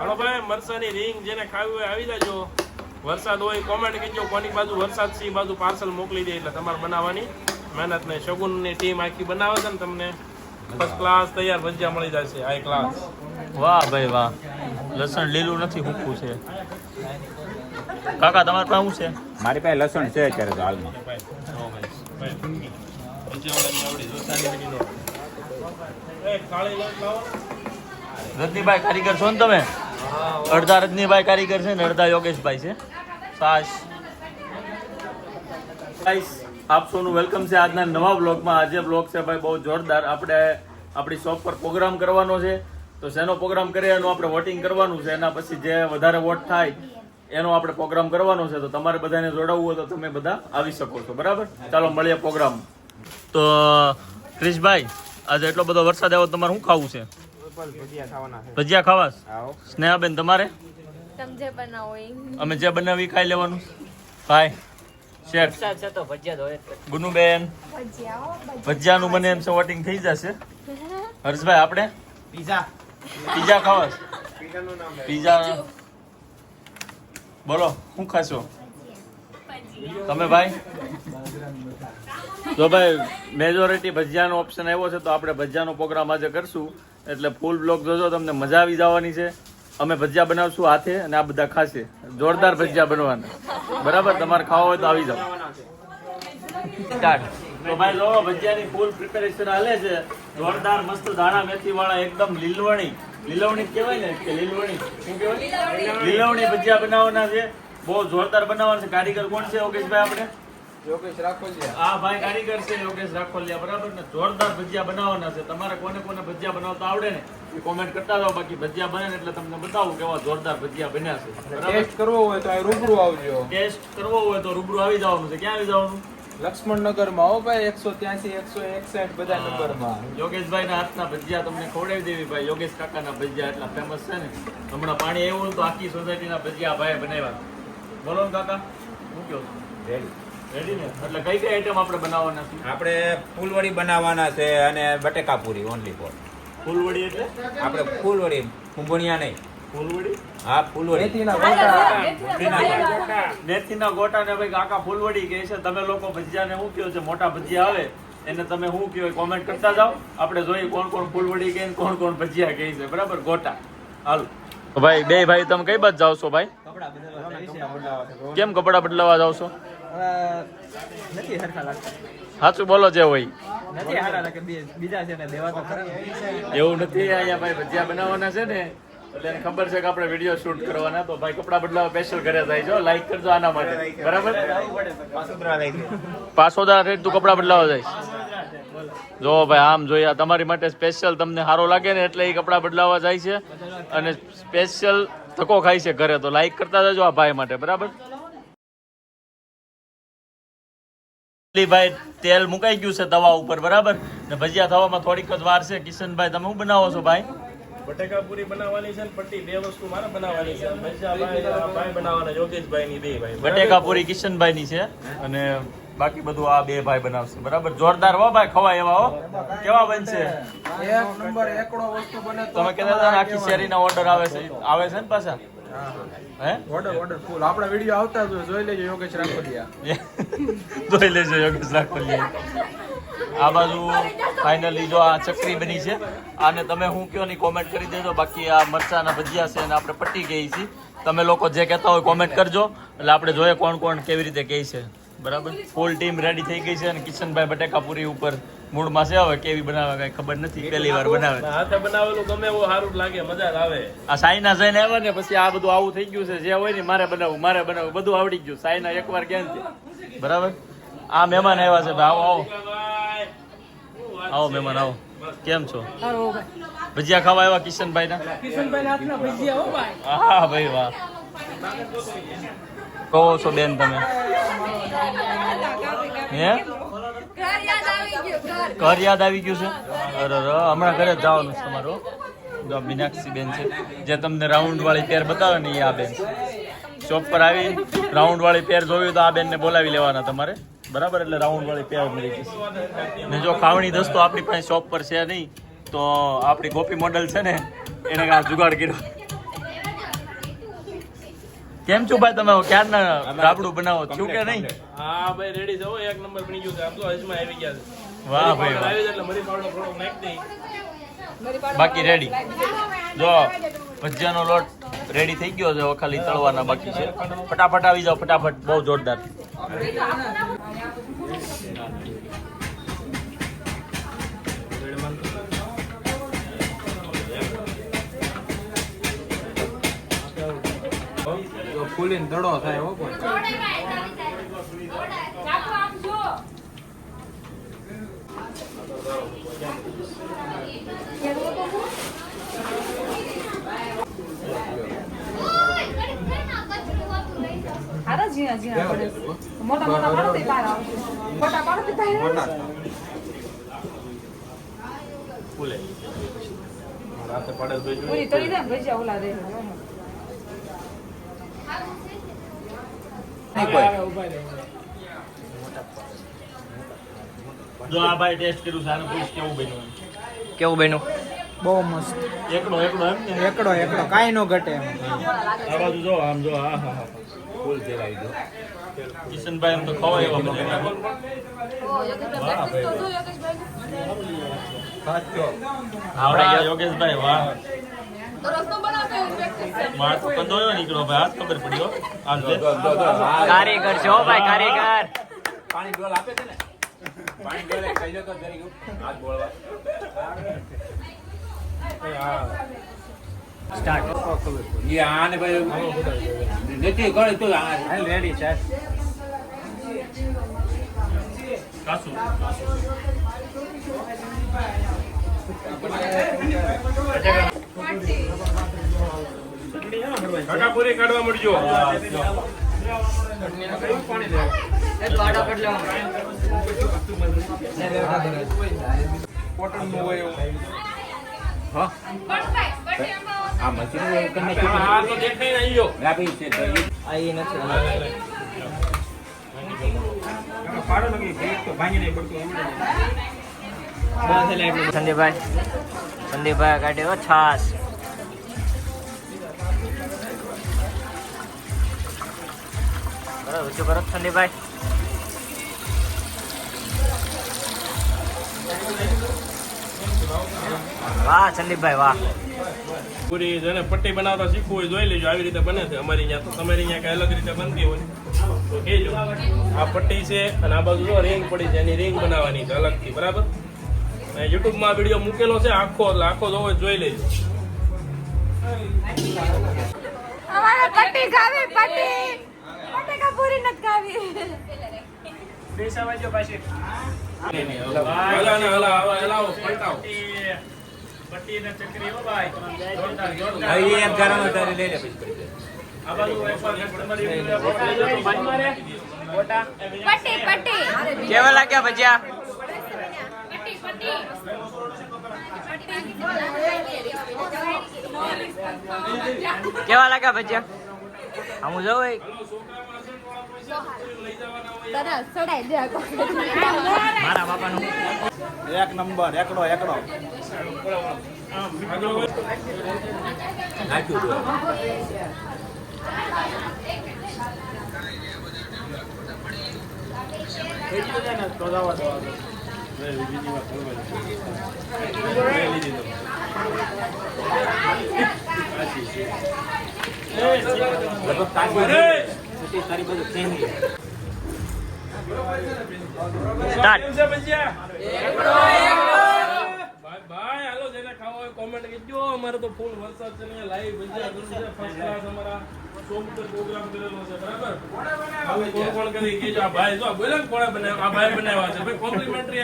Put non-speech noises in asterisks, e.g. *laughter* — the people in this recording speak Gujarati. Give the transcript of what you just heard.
હાલો ભાઈ મરસાની રિંગ જેને ખાવી હોય આવી જજો. વરસાદ હોય કોમેન્ટ કહેજો કોની બાજુ વરસાદ છે એ બાજુ પાર્સલ મોકલી દે એટલે તમારે બનાવવાની મહેનત નહીં. શગુનની ટીમ આખી બનાવે છે ને તમને ફર્સ્ટ ક્લાસ તૈયાર ભજીયા મળી જશે હાઈ ક્લાસ વાહ ભાઈ વાહ. લસણ લીલું નથી હૂકું છે. કાકા તમારે પાસે શું છે? મારી પાસે લસણ છે અત્યારે તો હાલમાં. રજનીભાઈ કારીગર છો ને તમે? અડધા રજનીભાઈ કારીગર છે ને અડધા યોગેશભાઈ છે. સાસ. ગાઈસ આપ સૌનું વેલકમ છે આજના નવા બ્લોગમાં આજે બ્લોગ છે ભાઈ બહુ જોરદાર. આપણે આપણી શોપ પર પ્રોગ્રામ કરવાનો છે. તો શેનો પ્રોગ્રામ કરીએ? એનું આપણે વોટિંગ કરવાનું છે. એના પછી જે વધારે વોટ થાય એનો આપણે પ્રોગ્રામ કરવાનો છે. તો તમારે બધાને જોડાવવું હોય તો તમે બધા આવી શકો છો. બરાબર? ચાલો મળીએ પ્રોગ્રામ તો ક્રિશભાઈ આજે એટલો બધો વરસાદ આવ્યો તમારે શું ખાવું છે? ભજીયા ખાવા આવો. સ્નેહાબેન તમારે? તમે જે બનાવો અમે જે બનાવી ખાઈ લેવાનું. ભાઈ શેઠ ગુનુબેન. ભજીયાનું મને એમ છે વોટિંગ થઈ જશે. *laughs* હર્ષભાઈ આપણે? પીઝા. પીઝા ખાવા પીઝા. બોલો શું ખાશો? તમે ભાઈ? તો ભાઈ મેજોરિટી ભજીયાનો ઓપ્શન આવ્યો છે તો આપણે ભજીયાનો પ્રોગ્રામ આજે કરશું. એટલે ફૂલ બ્લોક જોજો તમને મજા આવી જવાની છે. અમે ભજીયા બનાવશું હાથે અને આ બધા ખાશે. જોરદાર ભજીયા બનવાના. બરાબર? તમારે ખાવા હોય તો આવી જાઓ. તો ભાઈ જો ભજીયાની ફૂલ પ્રિપેરેશન હાલે છે. જોરદાર મસ્ત ધાણા મેથી વાળા એકદમ લીલવણી. લીલવણી કહેવાય ને કે લીલવણી? શું કહેવાય? લીલવણી. ભજીયા બનાવવાના છે. બહુ જોરદાર બનાવવાના છે. કારીગર કોણ છે યોગેશભાઈ આપણે? યોગેશ રાખોલિયા. આ ભાઈ કારીગર છે યોગેશ રાખોલિયા બરાબર ને? જોરદાર ભજીયા બનાવવાના છે. તમારે કોને કોને ભજીયા બનાવતા આવડે ને એ કોમેન્ટ કરતા જાઓ. બાકી ભજીયા બને એટલે તમને બતાવું કેવા જોરદાર ભજીયા બન્યા છે. ટેસ્ટ કરવો હોય તો રૂબરૂ આવજો. ટેસ્ટ કરવો હોય તો રૂબરૂ આવી જવાનું છે. ક્યાં આવી જવાનું? લક્ષ્મણનગરમાં હો ભાઈ એકસો ત્યાંસી એકસો એકસઠ બધા નંબરમાં. યોગેશભાઈ ના હાથના ભજીયા તમને ખવડાવી દેવી ભાઈ. યોગેશ કાકાના ભજીયા એટલા ફેમસ છે ને. હમણાં પાણી એવું તો આખી સોસાયટીના ભજીયા ભાઈ બનાવ્યા. બોલો ને કાકા શું કહો છો? રેડી ને? એટલે કઈ કઈ આઈટમ આપણે બનાવવાના છે? આપણે ફૂલવડી બનાવવાના છે અને બટેકા પૂરી ઓનલી ફોર ફૂલવડી એટલે? આપણે ફૂલવડી કુંભણિયા નહીં. ફૂલવડી? હા ફૂલવડી. મેથીના ગોટા. મેથીના ગોટા. ને ભાઈ કાકા ફૂલવડી કહે છે તમે લોકો ભજીયાને શું કહો છે? મોટા ભજીયા આવે. એને તમે શું કહો કોમેન્ટ કરતા જાઓ. આપણે જોઈએ કોણ કોણ ફૂલવડી કહે કોણ કોણ ભજીયા કહે છે. બરાબર? ગોટા. હાલ. ભાઈ બે ભાઈ તમે કઈ બાજુ જાવ છો ભાઈ? કેમ કપડા બદલાવા જાવ છો? નથી સરખા લાગતા. સાચું બોલો જે હોય. નથી સારા લાગે બીજા છે ને દેવા તો ખરા. એવું નથી અહીંયા ભાઈ ભજીયા બનાવવાના છે ને એટલે એને ખબર છે કે આપણે વીડિયો શૂટ કરવાના તો ભાઈ કપડા બદલાવા સ્પેશિયલ ઘરે જાય છો લાઈક કરજો આના માટે. બરાબર? પાસુંદરા રેટ તું કપડા બદલાવા જાય જો ભાઈ આમ જોઈએ તમારી માટે સ્પેશિયલ તમને સારો લાગે ને એટલે એ કપડા બદલાવા જાય છે. અને સ્પેશિયલ ધક્કો ખાય છે ઘરે તો લાઈક કરતા જજો આ ભાઈ માટે બરાબર? ભાઈ તેલ મુકાઈ ગયું છે તવા ઉપર બરાબર? ને ભજીયા થવામાં થોડીક જ વાર છે. કિશનભાઈ તમે શું બનાવો છો ભાઈ? બટેકા પૂરી બનાવવાની છે ને પટ્ટી બે વસ્તુ મારે બનાવવાની છે. ભજીયા ભાઈ ભાઈ બનાવવાના યોગેશભાઈ ની બે ભાઈ. બટેકા પૂરી કિશનભાઈ ની છે અને બાકી બધું આ બે ભાઈ બનાવશે. બરાબર? જોરદાર હો ભાઈ ખવાય એવા હો. કેવા બનશે? એક નંબર એકડો વસ્તુ બને તમે કહેતા આખી શેરીના ઓર્ડર આવે છે. આવે છે ને પાછા? હે? ઓર્ડર ઓર્ડર ફૂલ આપણા વીડિયો આવતા જ જોઈ લેજો યોગેશ રાખોલિયા જોઈ લેજો યોગેશ રાખોલી આ બાજુ ફાઇનલી જો આ ચકરી બની છે આને તમે હું કયો ની કોમેન્ટ કરી દેજો. બાકી આ મરચાના ભજીયા છે અને આપણે પટી ગઈ છે. તમે લોકો જે કહેતા હોય કોમેન્ટ કરજો. એટલે આપણે જોઈએ કોણ કોણ કેવી રીતે કહે છે. બરાબર? ફૂલ ટીમ રેડી થઈ ગઈ છે અને કિશનભાઈ બટેકાપુરી ઉપર મૂળમાં છે. હવે કેવી બનાવે કઈ ખબર નથી. પહેલી વાર બનાવે. હાથે બનાવેલું ગમે એવું સારું લાગે મજા આવે. આ સાઈના જઈને આવ્યા ને પછી આ બધું આવું થઈ ગયું છે. જે હોય ને મારે બનાવવું મારે બનાવવું બધું આવડી ગયું. સાઈના એકવાર ક્યાં છે બરાબર? આ મહેમાન આવ્યા છે ભાઈ આવો આવો. આવો મહેમાન આવો. કેમ છો? ભજીયા ખાવા આવ્યા કિશનભાઈ ના હા ભાઈ વાહ. કહો છો બેન તમે? હે? ઘર યાદ આવી ગયું છે? અરે હમણાં ઘરે જ જવાનું છે તમારું. જો મીનાક્ષી બેન છે જે તમને રાઉન્ડ વાળી પેર બતાવે ને એ આ બેન શોપ પર આવી રાઉન્ડ વાળી પેર જોયું તો આ બેનને બોલાવી લેવાના તમારે. બરાબર? એટલે રાઉન્ડ વાળી પેર મળી જશે. ને જો ખાવણી દસ્તો આપણી પાસે શોપ પર છે નહીં તો આપણી ગોપી મોડલ છે ને એને આ જુગાડ કર્યો. કેમ છો ભાઈ તમે? ક્યારના રાબડું બનાવો? છું કે નહીં? હા ભાઈ રેડી છે એક નંબર બની ગયું છે. આમ તો હજમાં આવી ગયા છે. વાહ ભાઈ આવી એટલે મરી પાવડર થોડો નાખ દે બાકી રેડી જો ભજીયાનો લોટ રેડી થઈ ગયો છે ખાલી તળવાના બાકી છે. ફટાફટ આવી જાઓ ફટાફટ. બહુ જોરદાર. જો દડો થાય હો પણ મોટા મોટા પાડો તે બહાર આવશે. મોટા પાડો તે બહાર આવશે. પૂરી તળી દે ભજીયા ઓલા દે. જો આ ભાઈ ટેસ્ટ કર્યું છે પૂછ કેવું બન્યું? કેવું બન્યું? બહુ મસ્ત. એકડો એકડો એમ ને? એકડો એકડો કાંઈ નો ઘટે એમ. આ બાજુ જો આમ જો હા હા હા. ફૂલ ફેરાઈ દો કિશનભાઈ એમ તો ખવાય એવા બધા. ઓ યોગેશભાઈ તો જો યોગેશભાઈ. સાચો. આવડા યોગેશભાઈ વાહ. તો કંદોયો નીકળ્યો ભાઈ હાથ ખબર પડ્યો. કારીગર છો ભાઈ કારીગર. પાણી ડોલ આપે છે ને? પાણી ડોલ ખાઈ તો જરી હાથ બોળવા. સ્ટાર્ટ એ આને ભાઈ નથી કરે તો આ. રેડી છે કાસુ. કાકા પૂરી કાઢવા મળજો કોટનનું હોય આ મશીન આ તો દેખાય ને અહીંયા નાખ્યું. રાખી છે તો એ પાડો લગી તો ભાંગી નહીં પડતું સંદીપભાઈ. સંદીપભાઈ કાઢ્યો છાસ. બરાબર ઊંચું કરો, સંદીપભાઈ. વાહ સંદીપભાઈ, વાહ. પૂરી જેને પટ્ટી બનાવતા શીખવું હોય જોઈ લેજો, આવી રીતે બને છે અમારી અહીંયા તો. તમારી અહીંયા કઈ અલગ રીતે બનતી હોય. તો કહેજો આ પટ્ટી છે અને આ બાજુ રિંગ પડી છે, એની રિંગ બનાવવાની છે અલગથી, બરાબર? યુટ્યુબમાં વીડિયો મૂકેલો છે આખો એટલે આખો જોવો તો જોઈ લેજો. અમારે પટ્ટી ખાવી પટ્ટી. બટેકા પૂરી નથી ખાવી? હલા ને હલા હલા હલાવો પલટાવો. પટ્ટી ને ચકરી હો ભાઈ. જોરદાર જોરદાર. હવે એક ગારાનો તારે લઈ લે પછી આ બાજુ મારે ફોટા પટ્ટી પટ્ટી. કેવા લાગ્યા ભજીયા? કેવા લાગ્યા ભજીયા? હું જોઉં એક? મારા બાપાનું. એક નંબર એકડો એકડો. નાખ્યું કોમેન્ટ કરજો અમારે તો ફૂલ વરસાદ છે લાઈવ ભજીયા કરું છે ફર્સ્ટ ક્લાસ અમારા પ્રોગ્રામ કરેલો છે બરાબર હવે કોણ કોણ કરી આ ભાઈ જો બનાવ્યા આ ભાઈ બનાવ્યા છે ભાઈ કોમ્પ્લિમેન્ટરી